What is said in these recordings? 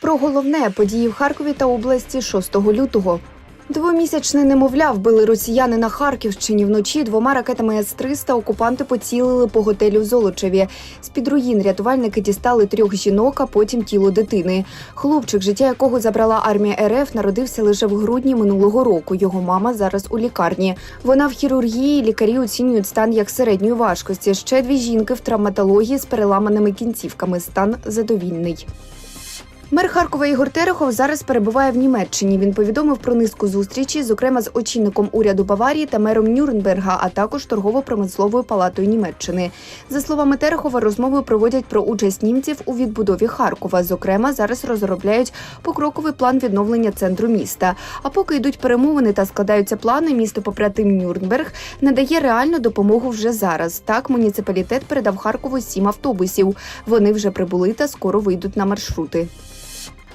Про головне події в Харкові та області 6 лютого. Двомісячне немовля вбили росіяни на Харківщині. Вночі двома ракетами С-300 окупанти поцілили по готелю в Золочеві. З-під руїн рятувальники дістали трьох жінок, а потім тіло дитини. Хлопчик, життя якого забрала армія РФ, народився лише в грудні минулого року. Його мама зараз у лікарні. Вона в хірургії. Лікарі оцінюють стан як середньої важкості. Ще дві жінки в травматології з переламаними кінцівками. Стан задовільний. Мер Харкова Ігор Терехов зараз перебуває в Німеччині. Він повідомив про низку зустрічей, зокрема з очільником уряду Баварії та мером Нюрнберга, а також торгово-промисловою палатою Німеччини. За словами Терехова, розмови проводять про участь німців у відбудові Харкова. Зокрема, зараз розробляють покроковий план відновлення центру міста. А поки йдуть перемовини та складаються плани, місто побратим Нюрнберг надає реальну допомогу вже зараз. Так, муніципалітет передав Харкову сім автобусів. Вони вже прибули та скоро вийдуть на маршрути.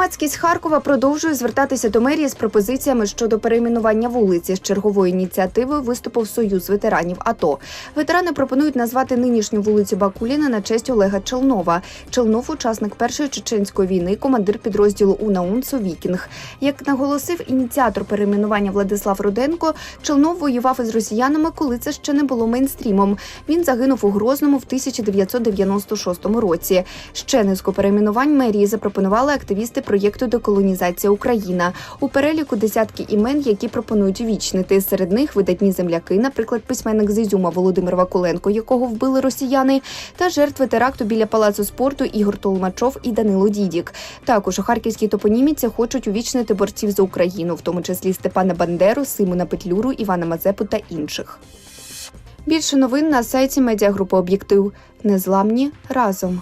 Громадськість Харкова продовжує звертатися до мерії з пропозиціями щодо перейменування вулиці. З черговою ініціативою виступив Союз ветеранів АТО. Ветерани пропонують назвати нинішню вулицю Бакуліна на честь Олега Челнова. Челнов учасник першої чеченської війни, командир підрозділу УНАУНСО Вікінг. Як наголосив ініціатор перейменування Владислав Руденко, Челнов воював із росіянами, коли це ще не було мейнстрімом. Він загинув у Грозному в 1996 році. Ще низку перейменувань мерії запропонували активісти проєкту Деколонізація Україна. У переліку десятки імен, які пропонують увічнити. Серед них видатні земляки, наприклад, письменник з Ізюма Володимир Вакуленко, якого вбили росіяни, та жертви теракту біля палацу спорту Ігор Толмачов і Данило Дідік. Також у харківській топоніміці хочуть увічнити борців за Україну, в тому числі Степана Бандеру, Симона Петлюру, Івана Мазепу та інших. Більше новин на сайті медіагрупи Об'єктив. Незламні разом.